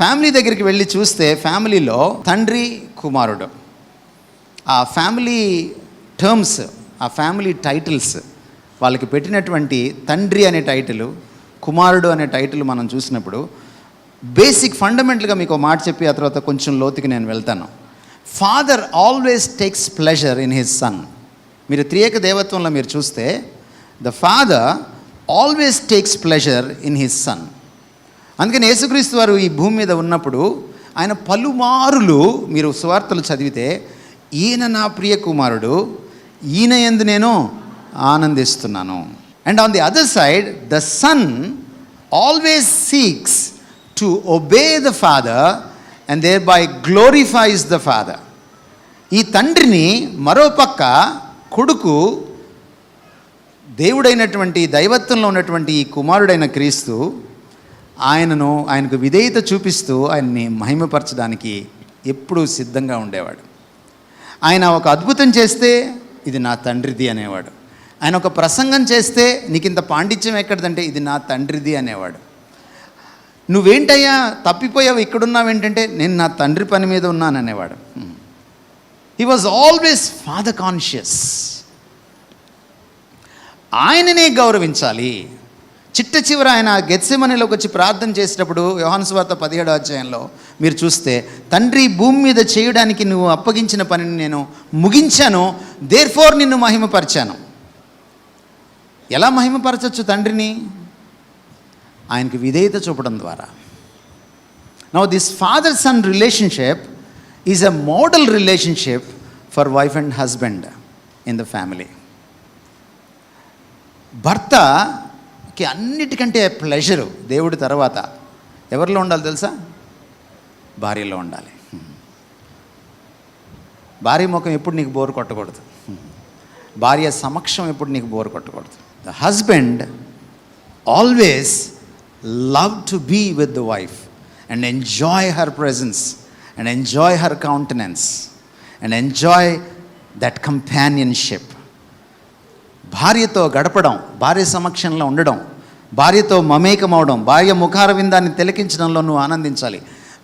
Family దగ్గరికి వెళ్ళి చూస్తే ఫ్యామిలీలో తండ్రి కుమారుడు. ఆ ఫ్యామిలీ టర్మ్స్ ఆ ఫ్యామిలీ టైటిల్స్ వాళ్ళకి పెట్టినటువంటి తండ్రి అనే టైటిల్ కుమారుడు అనే టైటిల్ మనం చూసినప్పుడు బేసిక్ ఫండమెంటల్గా మీకు ఒక మాట చెప్పి ఆ తర్వాత కొంచెం లోతుకి నేను వెళ్తాను. Father always takes pleasure in his son మీరు త్రియేక దేవత్వంలో మీరు చూస్తే the father always takes pleasure in his son అందుకని యేసుక్రీస్తు వారు ఈ భూమి మీద ఉన్నప్పుడు ఆయన పలుమారులు మీరు సువార్తలు చదివితే ఈయన నా ప్రియ కుమారుడు ఈయన ఎందు నేను ఆనందిస్తున్నాను. And on the other side the son always seeks to obey the father and thereby glorifies the father ఈ తండ్రిని మరోపక్క కొడుకు దేవుడైనటువంటి దైవత్వంలో ఉన్నటువంటి ఈ కుమారుడైన క్రీస్తు ఆయనను ఆయనకు విధేయత చూపిస్తూ ఆయన్ని మహిమపరచడానికి ఎప్పుడూ సిద్ధంగా ఉండేవాడు. ఆయన ఒక అద్భుతం చేస్తే ఇది నా తండ్రిది అనేవాడు. ఆయన ఒక ప్రసంగం చేస్తే నీకు ఇంత పాండిత్యం ఎక్కడిదంటే ఇది నా తండ్రిది అనేవాడు. నువ్వేంటయ్యా తప్పిపోయావు ఇక్కడున్నావు ఏంటంటే నేను నా తండ్రి పని మీద ఉన్నాను అనేవాడు. He was always father conscious ఆయననే గౌరవించాలి. చిట్ట చివర ఆయన గెత్సిమనిలోకి వచ్చి ప్రార్థన చేసేటప్పుడు వ్యవహాన్స్వార్త సువార్త పదిహేడో అధ్యాయంలో మీరు చూస్తే తండ్రి భూమి మీద చేయడానికి నువ్వు అప్పగించిన పనిని నేను ముగించాను దేర్ఫోర్ నిన్ను మహిమపరిచాను. ఎలా మహిమపరచచ్చు తండ్రిని? ఆయనకి విధేయత చూపడం ద్వారా. Now this father son relationship is a model relationship for wife and husband in the family భర్త మనకి అన్నిటికంటే ప్లెజరు దేవుడి తర్వాత. ఎవరిలో ఉండాలి తెలుసా? భార్యలో ఉండాలి. భార్య ముఖం ఎప్పుడు నీకు బోరు కొట్టకూడదు. భార్య సమక్షం ఎప్పుడు నీకు బోరు కొట్టకూడదు. The husband always love to be with the wife and enjoy her presence and enjoy her countenance and enjoy that companionship భార్యతో గడపడం భార్య సమక్షంలో ఉండడం భార్యతో మమేకమవడం భార్య ముఖారవిందాన్ని తిలకించడంలో నువ్వు ఆనందించాలి.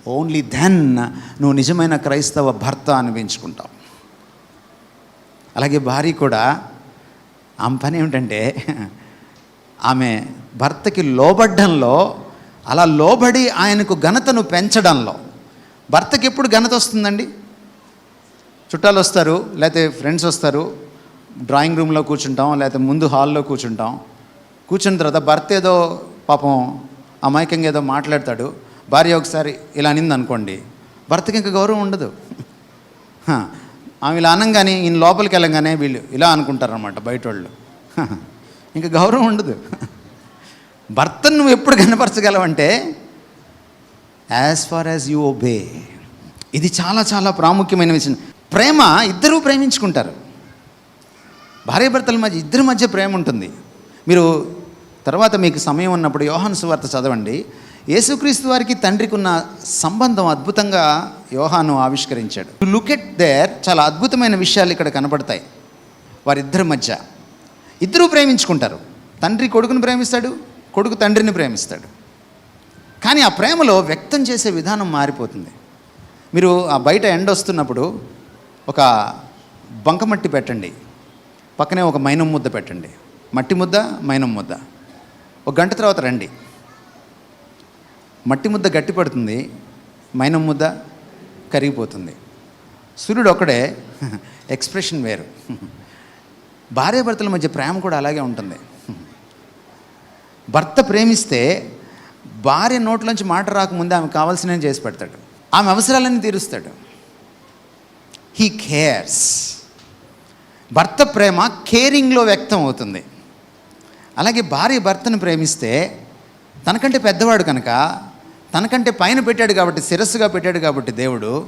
ఓన్లీ దెన్ నువ్వు నిజమైన క్రైస్తవ భర్త అనిపించుకుంటావు. అలాగే భార్య కూడా ఆమె పని ఏమిటంటే ఆమె భర్తకి లోబడ్డంలో అలా లోబడి ఆయనకు ఘనతను పెంచడంలో. భర్తకి ఎప్పుడు ఘనత వస్తుందండి? చుట్టాలు వస్తారు లేకపోతే ఫ్రెండ్స్ వస్తారు డ్రాయింగ్ రూమ్లో కూర్చుంటాం లేకపోతే ముందు హాల్లో కూర్చుంటాం. కూర్చున్న తర్వాత భర్త ఏదో పాపం అమాయకంగా ఏదో మాట్లాడతాడు. భార్య ఒకసారి ఇలా అనింది అనుకోండి. భర్తకి ఇంకా గౌరవం ఉండదు. ఆమె ఇలా అనగానే ఈయన లోపలికి వెళ్ళంగానే వీళ్ళు ఇలా అనుకుంటారనమాట బయట వాళ్ళు ఇంకా గౌరవం ఉండదు. భర్తను నువ్వు ఎప్పుడు కనపరచగలవంటే as far as you obey ఇది చాలా చాలా ప్రాముఖ్యమైన విషయం. ప్రేమ ఇద్దరూ ప్రేమించుకుంటారు. భార్యాభర్తల మధ్య ఇద్దరి మధ్య ప్రేమ ఉంటుంది. మీరు తర్వాత మీకు సమయం ఉన్నప్పుడు యోహాను సువార్త చదవండి. యేసుక్రీస్తు వారికి తండ్రికి ఉన్న సంబంధం అద్భుతంగా యోహాను ఆవిష్కరించాడు. లుక్ ఎట్ దేర్ చాలా అద్భుతమైన విషయాలు ఇక్కడ కనబడతాయి వారిద్దరి మధ్య. ఇద్దరూ ప్రేమించుకుంటారు. తండ్రి కొడుకుని ప్రేమిస్తాడు కొడుకు తండ్రిని ప్రేమిస్తాడు. కానీ ఆ ప్రేమలో వ్యక్తం చేసే విధానం మారిపోతుంది. మీరు ఆ బయట ఎండ వస్తున్నప్పుడు ఒక బంకమట్టి పెట్టండి. పక్కనే ఒక మైనం ముద్ద పెట్టండి. మట్టి ముద్ద మైనం ముద్ద. ఒక గంట తర్వాత రండి. మట్టి ముద్ద గట్టి పడుతుంది మైనం ముద్ద కరిగిపోతుంది. సూర్యుడు ఒకడే ఎక్స్ప్రెషన్ వేరు. భార్యాభర్తల మధ్య ప్రేమ కూడా అలాగే ఉంటుంది. భర్త ప్రేమిస్తే భార్య నోట్లోంచి మాట రాకముందే ఆమె కావాల్సినవి చేసి పెడతాడు. ఆమె అవసరాలన్నీ తీరుస్తాడు. హీ కేర్స్ భర్త ప్రేమ కేరింగ్లో వ్యక్తం అవుతుంది అలాగే భార్య భర్తను ప్రేమిస్తే తనకంటే పెద్దవాడు కనుక తనకంటే పైన పెట్టాడు కాబట్టి శిరస్సుగా పెట్టాడు కాబట్టి దేవుడు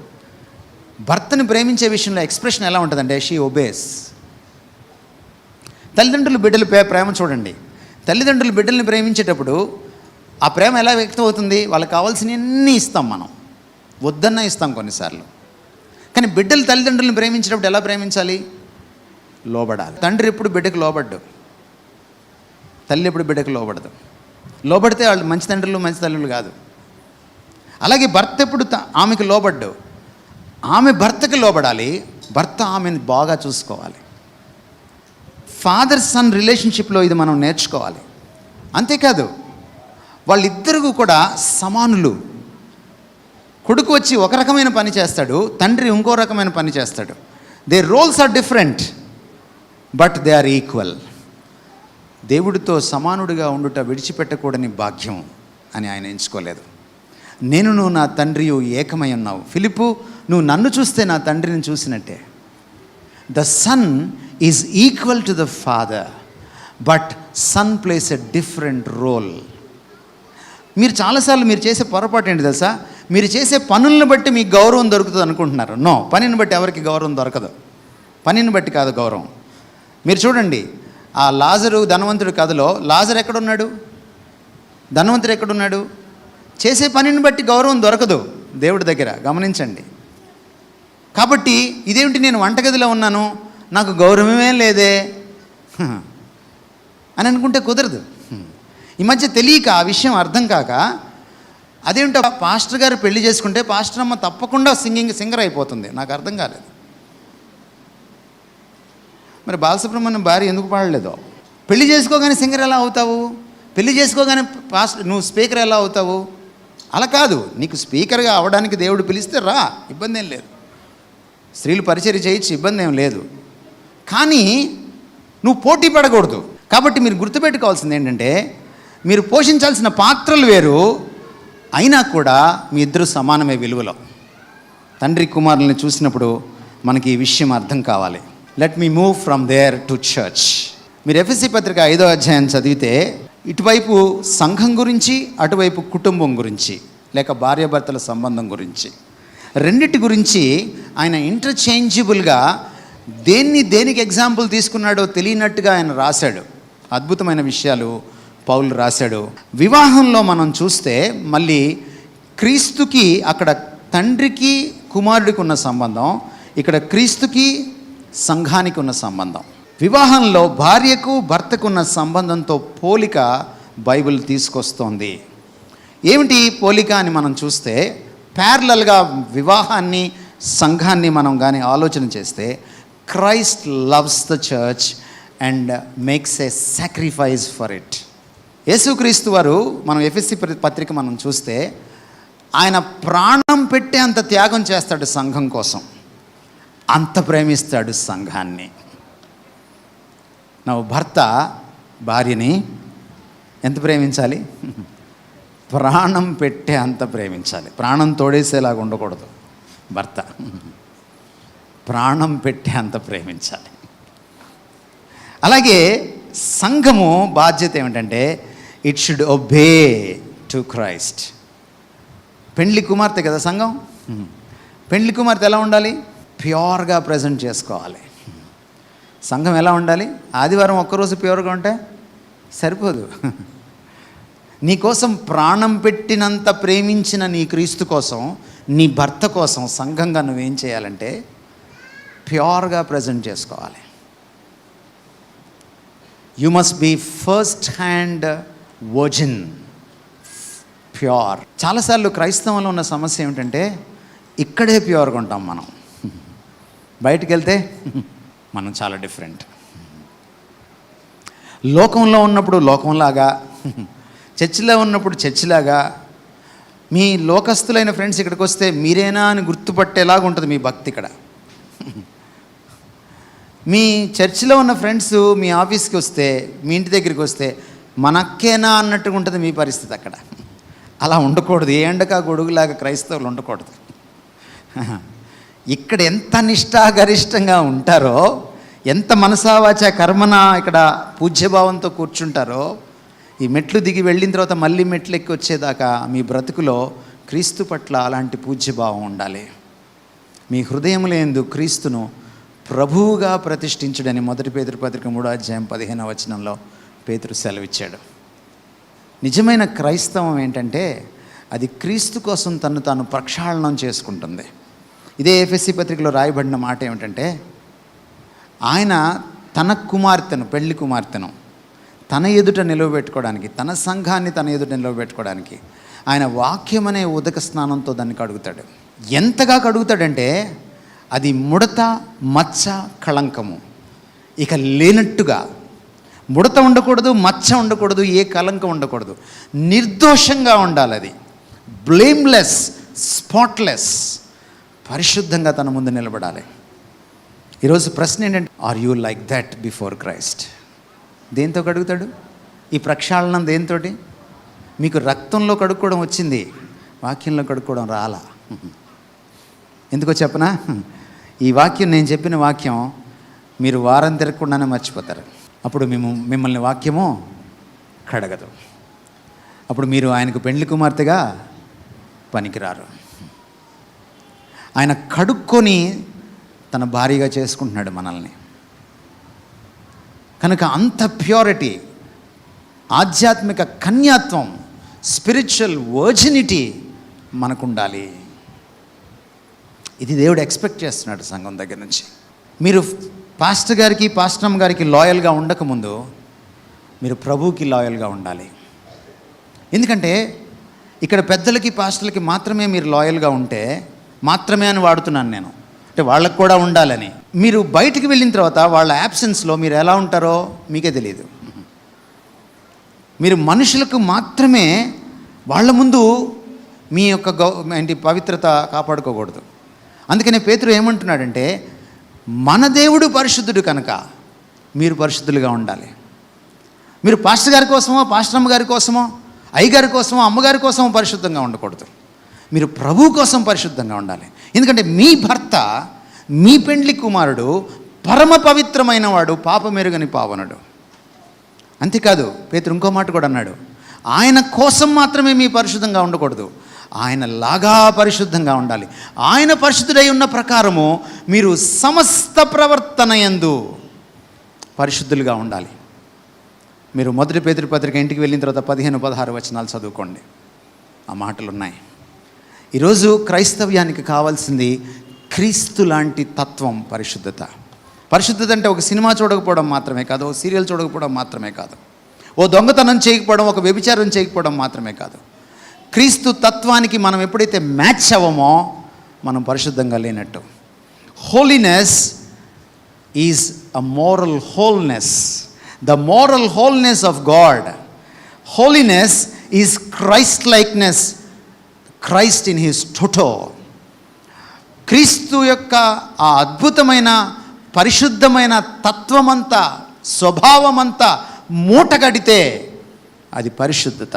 భర్తను ప్రేమించే విషయంలో ఎక్స్ప్రెషన్ ఎలా ఉంటుందంటే షీ ఒబేస్. తల్లిదండ్రులు బిడ్డలు ప్రేమ చూడండి. తల్లిదండ్రులు బిడ్డల్ని ప్రేమించేటప్పుడు ఆ ప్రేమ ఎలా వ్యక్తం అవుతుంది? వాళ్ళకి కావాల్సినవన్నీ ఇస్తాం మనం. వద్దన్నా ఇస్తాం కొన్నిసార్లు. కానీ బిడ్డలు తల్లిదండ్రులను ప్రేమించేటప్పుడు ఎలా ప్రేమించాలి? లోబడాలి. తండ్రి ఎప్పుడు బిడ్డకు లోబడ్డు. తల్లి ఎప్పుడు బిడ్డకు లోబడదు. లోబడితే వాళ్ళు మంచి తండ్రులు మంచి తల్లులు కాదు. అలాగే భర్త ఎప్పుడు ఆమెకు లోబడ్డు. ఆమె భర్తకి లోబడాలి భర్త ఆమెను బాగా చూసుకోవాలి. ఫాదర్ సన్ రిలేషన్షిప్లో ఇది మనం నేర్చుకోవాలి. అంతేకాదు వాళ్ళిద్దరూ కూడా సమానులు. కొడుకు వచ్చి ఒక రకమైన పని చేస్తాడు తండ్రి ఇంకో రకమైన పని చేస్తాడు. They roles are different but they are equal దేవుడితో సమానుడిగా ఉండుట విడిచిపెట్టకూడని భాగ్యం అని ఆయన ఎంచుకోలేదు. నేను నువ్వు నా తండ్రి ఏకమై ఉన్నావు. ఫిలిపు నువ్వు నన్ను చూస్తే నా తండ్రిని చూసినట్టే. The son is equal to the father but son plays a different role మీరు చాలాసార్లు మీరు చేసే పొరపాటు ఏంటి తెలుసా? మీరు చేసే పనులను బట్టి మీకు గౌరవం దొరుకుతుంది అనుకుంటున్నారు. నో పనిని బట్టి ఎవరికి గౌరవం దొరకదు. పనిని బట్టి కాదు గౌరవం. మీరు చూడండి ఆ లాజరు ధనవంతుడి కథలో లాజర్ ఎక్కడున్నాడు? ధనవంతుడు ఎక్కడున్నాడు? చేసే పనిని బట్టి గౌరవం దొరకదు దేవుడి దగ్గర. గమనించండి. కాబట్టి ఇదేమిటి నేను వంటగదిలో ఉన్నాను? నాకు గౌరవమే లేదే. అని అనుకుంటే కుదరదు. ఈ మధ్య తెలియక ఆ విషయం అర్థం కాక అదేమిటో పాస్టర్ గారు పెళ్ళి చేసుకుంటే పాస్టర్ అమ్మ తప్పకుండా సింగింగ్ సింగర్ అయిపోతుంది. నాకు అర్థం కాలేదు. మరి బాలసుబ్రహ్మణ్యం భార్య ఎందుకు పాడలేదో? పెళ్ళి చేసుకోగానే సింగర్ ఎలా అవుతావు? పెళ్ళి చేసుకోగానే పాస్టర్ నువ్వు స్పీకర్ ఎలా అవుతావు? అలా కాదు. నీకు స్పీకర్గా అవడానికి దేవుడు పిలిస్తే రా ఇబ్బంది ఏం లేదు. స్త్రీలు పరిచర్య చేయొచ్చు ఇబ్బంది ఏం లేదు. కానీ నువ్వు పోటీ పడకూడదు. కాబట్టి మీరు గుర్తుపెట్టుకోవాల్సింది ఏంటంటే మీరు పోషించాల్సిన పాత్రలు వేరు అయినా కూడా మీ ఇద్దరు సమానమే విలువలో. తండ్రి కుమారుల్ని చూసినప్పుడు మనకి ఈ విషయం అర్థం కావాలి. Let me move from there to church మీరు ఎఫ్ఎస్సి పత్రిక ఐదో అధ్యాయం చదివితే ఇటువైపు సంఘం గురించి అటువైపు కుటుంబం గురించి లేక భార్యాభర్తల సంబంధం గురించి. రెండిటి గురించి ఆయన ఇంటర్చేంజబుల్గా దేన్ని దేనికి ఎగ్జాంపుల్ తీసుకున్నాడో తెలియనట్టుగా ఆయన రాశాడు. అద్భుతమైన విషయాలు పౌలు రాశాడు. వివాహంలో మనం చూస్తే మళ్ళీ క్రీస్తుకి అక్కడ తండ్రికి కుమారుడికి ఉన్న సంబంధం ఇక్కడ క్రీస్తుకి సంఘానికి ఉన్న సంబంధం. వివాహంలో భార్యకు భర్తకున్న సంబంధంతో పోలిక బైబిల్ తీసుకొస్తోంది. ఏమిటి పోలిక అని మనం చూస్తే ప్యారలల్గా వివాహాన్ని సంఘాన్ని మనం కానీ ఆలోచన చేస్తే Christ loves the church and makes a sacrifice for it. యేసుక్రీస్తు వారు మనం ఎఫ్ఎస్సి పత్రిక మనం చూస్తే ఆయన ప్రాణం పెట్టే అంత త్యాగం చేస్తాడు సంఘం కోసం. అంత ప్రేమిస్తాడు సంఘాన్ని. నా భర్త భార్యని ఎంత ప్రేమించాలి? ప్రాణం పెట్టే అంత ప్రేమించాలి. ప్రాణం తోడేసేలాగా ఉండకూడదు భర్త. ప్రాణం పెట్టే అంత ప్రేమించాలి. అలాగే సంఘము బాధ్యత ఏమిటంటే it should obey to Christ. పెండ్లి కుమార్తె కదా సంఘం? పెండ్లి కుమార్తె ఎలా ఉండాలి? ప్యూర్గా ప్రజెంట్ చేసుకోవాలి. సంఘం ఎలా ఉండాలి? ఆదివారం ఒక్కరోజు ప్యూర్గా ఉంటే సరిపోదు. నీకోసం ప్రాణం పెట్టినంత ప్రేమించిన నీ క్రీస్తు కోసం నీ భర్త కోసం సంఘంగా నువ్వేం చేయాలంటే ప్యూర్గా ప్రజెంట్ చేసుకోవాలి. You must be first hand virgin pure చాలాసార్లు క్రైస్తవంలో ఉన్న సమస్య ఏమిటంటే ఇక్కడే ప్యూర్గా ఉంటాం మనం. బయటికి వెళ్తే మనం చాలా డిఫరెంట్. లోకంలో ఉన్నప్పుడు లోకంలాగా చర్చిలో ఉన్నప్పుడు చర్చిలాగా మీ లోకస్తులైన ఫ్రెండ్స్ ఇక్కడికి వస్తే మీరేనా అని గుర్తుపట్టేలాగా ఉంటుంది మీ భక్తి ఇక్కడ. మీ చర్చిలో ఉన్న ఫ్రెండ్స్ మీ ఆఫీస్కి వస్తే మీ ఇంటి దగ్గరికి వస్తే మనక్కేనా అన్నట్టుగా ఉంటుంది మీ పరిస్థితి అక్కడ. అలా ఉండకూడదు. ఏ ఎండక గొడుగులాగా క్రైస్తవులు ఉండకూడదు. ఇక్కడ ఎంత నిష్ఠాగరిష్టంగా ఉంటారో ఎంత మనసావాచ కర్మన ఇక్కడ పూజ్యభావంతో కూర్చుంటారో ఈ మెట్లు దిగి వెళ్ళిన తర్వాత మళ్ళీ మెట్లు ఎక్కి వచ్చేదాకా మీ బ్రతుకులో క్రీస్తు పట్ల అలాంటి పూజ్యభావం ఉండాలి. మీ హృదయములందు క్రీస్తును ప్రభువుగా ప్రతిష్ఠించుడని మొదటి పేదరు పత్రిక మూడో అధ్యాయం పదిహేను వచనంలో పేతురు సెలవిచ్చాడు. నిజమైన క్రైస్తవం ఏంటంటే అది క్రీస్తు కోసం తను తాను ప్రక్షాళనం చేసుకుంటుంది. ఇదే ఎఫ్ఎస్సి పత్రికలో రాయబడిన మాట ఏమిటంటే ఆయన తన కుమార్తెను పెళ్ళి కుమార్తెను తన ఎదుట నిలవబెట్టుకోవడానికి తన సంఘాన్ని తన ఎదుట నిలవబెట్టుకోవడానికి ఆయన వాక్యం అనే ఉదక స్నానంతో దాన్ని కడుగుతాడు. ఎంతగా కడుగుతాడంటే అది ముడత మచ్చ కళంకము. ఇక లేనట్టుగా ముడత ఉండకూడదు మచ్చ ఉండకూడదు ఏ కలంకం ఉండకూడదు. నిర్దోషంగా ఉండాలి అది బ్లేమ్లెస్ స్పాట్లెస్ పరిశుద్ధంగా తన ముందు నిలబడాలి. ఈరోజు ప్రశ్న ఏంటంటే are you like that before Christ దేంతో కడుగుతాడు? ఈ ప్రక్షాళనం దేంతో మీకు రక్తంలో కడుక్కోవడం వచ్చింది. వాక్యంలో కడుక్కోవడం రాలా. ఎందుకో చెప్పనా? ఈ వాక్యం నేను చెప్పిన వాక్యం మీరు వారం తిరగకుండానే మర్చిపోతారు. అప్పుడు మేము మిమ్మల్ని వాక్యము కడగదు. అప్పుడు మీరు ఆయనకు పెండ్లి కుమార్తెగా పనికిరారు. ఆయన కడుక్కొని తన భారీగా చేసుకుంటున్నాడు మనల్ని. కనుక అంత ప్యూరిటీ ఆధ్యాత్మిక కన్యాత్వం స్పిరిచువల్ వర్జినిటీ మనకు ఉండాలి ఇది దేవుడు ఎక్స్పెక్ట్ చేస్తున్నాడు సంఘం దగ్గర నుంచి. మీరు పాస్టర్ గారికి పాస్టమ్ గారికి లాయల్గా ఉండకముందు మీరు ప్రభువుకి లాయల్గా ఉండాలి. ఎందుకంటే ఇక్కడ పెద్దలకి పాస్టర్లకి మాత్రమే మీరు లాయల్గా ఉంటే మాత్రమే అని వాడుతున్నాను నేను. అంటే వాళ్ళకు కూడా ఉండాలని. మీరు బయటికి వెళ్ళిన తర్వాత వాళ్ళ యాబ్సెన్స్లో మీరు ఎలా ఉంటారో మీకే తెలియదు మీరు మనుషులకు మాత్రమే వాళ్ళ ముందు మీ యొక్క గౌ ఏంటి పవిత్రత కాపాడుకోకూడదు. అందుకనే పేతురు ఏమంటున్నాడంటే మన దేవుడు పరిశుద్ధుడు కనుక మీరు పరిశుద్ధులుగా ఉండాలి. మీరు పాస్టర్ గారి కోసమో పాస్టర్ అమ్మగారి కోసమో అయ్యగారి కోసమో అమ్మగారి కోసమో పరిశుద్ధంగా ఉండకూడదు. మీరు ప్రభు కోసం పరిశుద్ధంగా ఉండాలి. ఎందుకంటే మీ భర్త మీ పెండ్లి కుమారుడు పరమ పవిత్రమైన వాడు పాపమెరుగని పావనుడు. అంతేకాదు పేతురు ఇంకో మాట కూడా అన్నాడు. ఆయన కోసం మాత్రమే మీ పరిశుద్ధంగా ఉండకూడదు. ఆయన లాగా పరిశుద్ధంగా ఉండాలి. ఆయన పరిశుద్ధుడై ఉన్న ప్రకారము మీరు సమస్త ప్రవర్తన యందు పరిశుద్ధులుగా ఉండాలి. మీరు మొదటి పేదరి పత్రిక ఇంటికి వెళ్ళిన తర్వాత పదిహేను పదహారు వచనాలు చదువుకోండి. ఆ మాటలు ఉన్నాయి ఈరోజు క్రైస్తవ్యానికి కావాల్సింది క్రీస్తు లాంటి తత్వం పరిశుద్ధత. పరిశుద్ధత అంటే ఒక సినిమా చూడకపోవడం మాత్రమే కాదు ఓ సీరియల్ చూడకపోవడం మాత్రమే కాదు ఓ దొంగతనం చేయకపోవడం ఒక వ్యభిచారం చేయకపోవడం మాత్రమే కాదు. క్రీస్తు తత్వానికి మనం ఎప్పుడైతే మ్యాచ్ అవ్వమో మనం పరిశుద్ధంగా లేనట్టు. Holiness is a moral wholeness the moral wholeness of God holiness is Christ likeness Christ in his toto. క్రీస్తు యొక్క ఆ అద్భుతమైన పరిశుద్ధమైన తత్వమంతా స్వభావమంతా మూటగడితే అది పరిశుద్ధత.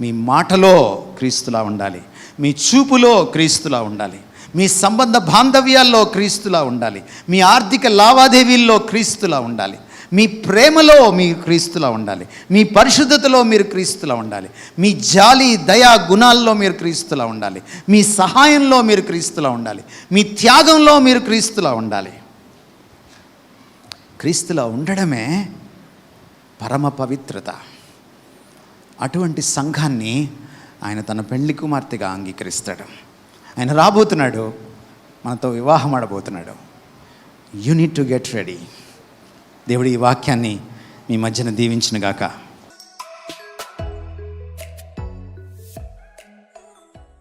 మీ మాటలో క్రీస్తులా ఉండాలి. మీ చూపులో క్రీస్తులా ఉండాలి. మీ సంబంధ బాంధవ్యాల్లో క్రీస్తులా ఉండాలి. మీ ఆర్థిక లావాదేవీల్లో క్రీస్తులా ఉండాలి. మీ ప్రేమలో మీరు క్రీస్తులా ఉండాలి. మీ పరిశుద్ధతలో మీరు క్రీస్తులా ఉండాలి. మీ జాలి దయా గుణాల్లో మీరు క్రీస్తులా ఉండాలి. మీ సహాయంలో మీరు క్రీస్తులా ఉండాలి. మీ త్యాగంలో మీరు క్రీస్తులా ఉండాలి. క్రీస్తులా ఉండడమే పరమ పవిత్రత. అటువంటి సంఘాన్ని ఆయన తన పెళ్ళి కుమార్తెగా అంగీకరిస్తాడు. ఆయన రాబోతున్నాడు. మనతో వివాహం ఆడబోతున్నాడు. You need to get ready దేవుడు ఈ వాక్యాన్ని మీ మధ్యన దీవించినగాక.